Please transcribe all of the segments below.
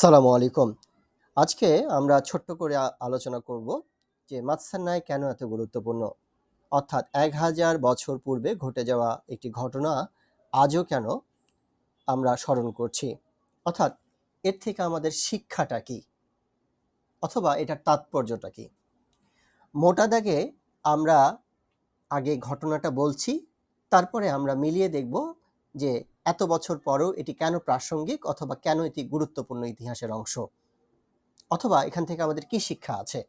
সালামু আলাইকুম। আজকে আমরা ছোট্ট করে আলোচনা করব যে মাৎসান্যায় কেন এত গুরুত্বপূর্ণ? অর্থাৎ এক হাজার বছর পূর্বে ঘটে যাওয়া একটি ঘটনা আজও কেন আমরা স্মরণ করছি? অর্থাৎ এর থেকে আমাদের শিক্ষাটা কি? অথবা এটার তাৎপর্যটা কি? মোটা দাগে আমরা আগে ঘটনাটা বলছি, তারপরে আমরা মিলিয়ে দেখব যে এত বছর পরেও এটি কেন প্রাসঙ্গিক অথবা কেন এটি গুরুত্বপূর্ণ ইতিহাসের অংশ? অথবা এখান থেকে আমাদের কি শিক্ষা আছে?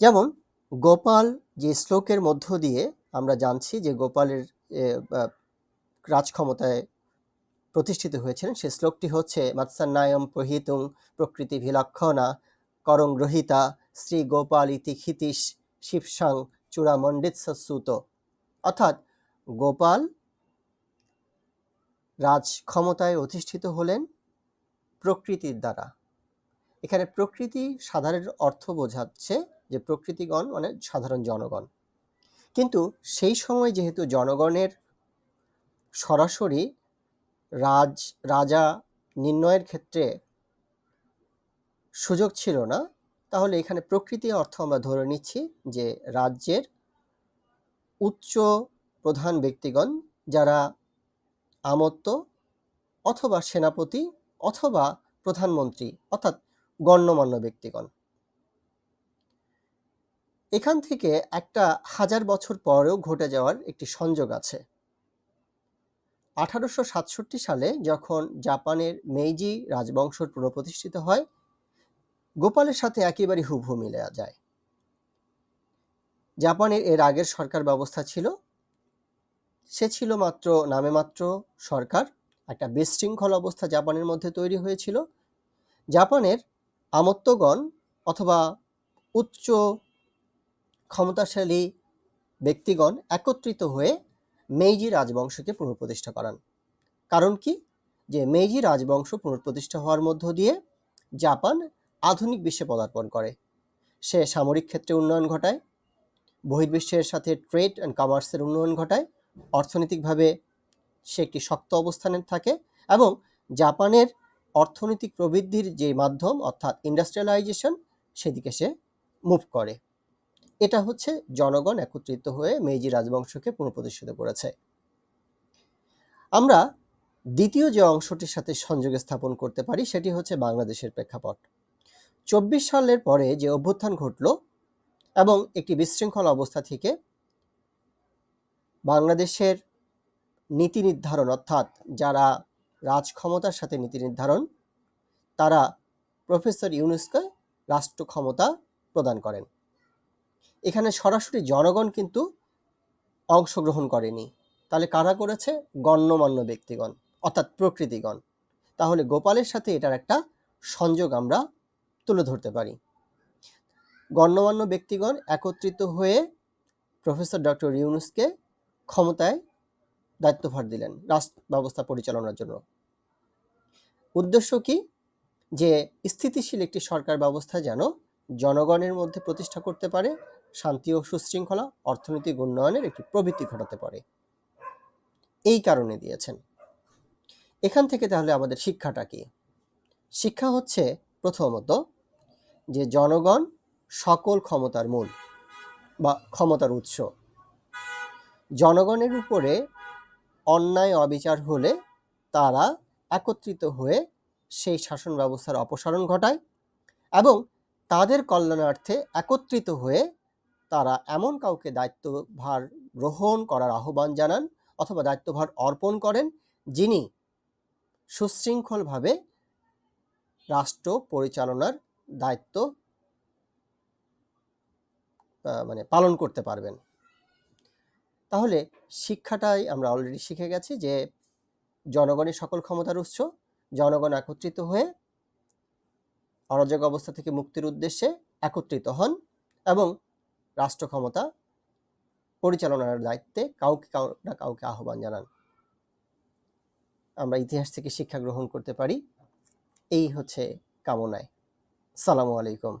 যেমন, গোপাল যে শ্লোকের মধ্য দিয়ে আমরা জানছি যে গোপালের রাজক্ষমতায় প্রতিষ্ঠিত হয়েছিলেন সেই শ্লোকটি হচ্ছে মাৎসান্নায়ম প্রহিতুং প্রকৃতি ভিলক্ষণা করং গ্রহিতা শ্রী গোপাল ইতি ক্ষিতিশ শিবসাং চূড়ামণ্ডিত সুত অর্থাৎ গোপাল রাজ ক্ষমতায় অধিষ্ঠিত হলেন প্রকৃতির দ্বারা। এখানে প্রকৃতি সাধারণ অর্থ বোঝাচ্ছে যে প্রকৃতিগণ মানে সাধারণ জনগণ। কিন্তু সেই সময় যেহেতু জনগণের সরাসরি রাজ, রাজা নির্ণয়ের ক্ষেত্রে সুযোগ ছিল না, তাহলে এখানে প্রকৃতি অর্থ আমরা ধরে নিচ্ছি যে রাজ্যের উচ্চ প্রধান ব্যক্তিগণ যারা আমত্ত অথবা সেনাপতি অথবা প্রধানমন্ত্রী, অর্থাৎ গণ্যমান্য ব্যক্তিগণ। এখান থেকে একটা হাজার বছর পরেও ঘটে যাওয়ার একটি সংযোগ আছে। আঠারোশো সাতষট্টি সালে যখন জাপানের মেইজি রাজবংশ পুনঃপ্রতিষ্ঠিত হয়, গোপালের সাথে একেবারে হুবহু মিলে যায়। জাপানের এর আগের সরকার ব্যবস্থা ছিল সে ছিল মাত্র, নামে মাত্র সরকার, একটা বিশৃঙ্খল অবস্থা জাপানের মধ্যে তৈরি হয়েছিল। জাপানের আমত্তগণ অথবা উচ্চ ক্ষমতাশালী ব্যক্তিগণ একত্রিত হয়ে মেইজি রাজবংশকে পুনঃপ্রতিষ্ঠা করান। কারণ কি? যে মেইজি রাজবংশ পুনঃপ্রতিষ্ঠা হওয়ার মধ্য দিয়ে জাপান আধুনিক বিশ্বে পদার্পণ করে। সে সামরিক ক্ষেত্রে উন্নয়ন ঘটায়, বহির্বিশ্বের সাথে ট্রেড অ্যান্ড কমার্সের উন্নয়ন ঘটায় অর্থনৈতিকভাবে সে একটি শক্ত অবস্থানে থাকে এবং জাপানের অর্থনৈতিক প্রবৃদ্ধির যে মাধ্যম, অর্থাৎ ইন্ডাস্ট্রিয়ালাইজেশন সেদিকে সে মুভ করে। এটা হচ্ছে জনগণ একত্রিত হয়ে মেইজি রাজবংশকে পুনঃপ্রতিষ্ঠিত করেছে। আমরা দ্বিতীয় যে অংশটির সাথে সংযোগ স্থাপন করতে পারি, সেটি হচ্ছে বাংলাদেশের প্রেক্ষাপট। চব্বিশ সালের পরে যে অভ্যুত্থান ঘটল এবং একটি বিশৃঙ্খল অবস্থা থেকে বাংলাদেশের নীতি নির্ধারণ, অর্থাৎ যারা রাজ ক্ষমতার সাথে নীতি নির্ধারণ, তারা প্রফেসর ইউনুসকে রাষ্ট্র ক্ষমতা প্রদান করেন। এখানে সরাসরি জনগণ কিন্তু অংশগ্রহণ করেনি। তাহলে কারা করেছে? গণ্যমান্য ব্যক্তিগণ, অর্থাৎ প্রকৃতিগণ। তাহলে গোপালের সাথে এটার একটা সংযোগ আমরা তুলে ধরতে পারি। গণ্যমান্য ব্যক্তিগণ একত্রিত হয়ে প্রফেসর ডক্টর ইউনুসকে ক্ষমতায় দায়িত্বভার দিলেন রাষ্ট্র ব্যবস্থা পরিচালনার জন্য। উদ্দেশ্য কি? যে স্থিতিশীল একটি সরকার ব্যবস্থা যেন জনগণের মধ্যে প্রতিষ্ঠা করতে পারে, শান্তি ও সুশৃঙ্খলা, অর্থনৈতিক উন্নয়নের একটি প্রবৃত্তি ঘটাতে পারে। এই কারণে দিয়েছেন। এখান থেকে তাহলে আমাদের শিক্ষাটা কি? শিক্ষা হচ্ছে প্রথমত যে জনগণ সকল ক্ষমতার মূল বা ক্ষমতার উৎস। জনগণের উপরে অন্যায়, অবিচার হলে তারা একত্রিত হয়ে সেই শাসন ব্যবস্থার অপসারণ ঘটায় এবং তাদের কল্যাণার্থে একত্রিত হয়ে তারা এমন কাউকে দায়িত্বভার গ্রহণ করার আহ্বান জানান অথবা দায়িত্বভার অর্পণ করেন যিনি সুশৃঙ্খলভাবে রাষ্ট্র পরিচালনার দায়িত্ব মানে পালন করতে পারবেন। তাহলে শিক্ষাটাই আমরা অলরেডি শিখে গেছি যে জনগণের সকল ক্ষমতার উৎস, জনগণ একত্রিত হয়ে অরাজক অবস্থা থেকে মুক্তির উদ্দেশ্যে একত্রিত হন এবং রাষ্ট্র ক্ষমতা পরিচালনার দায়িত্বে কাউকে কাউ- না কাউকে আহ্বান জানান। আমরা ইতিহাস থেকে শিক্ষা গ্রহণ করতে পারি। এই হচ্ছে কামনায়। সালামু আলাইকুম।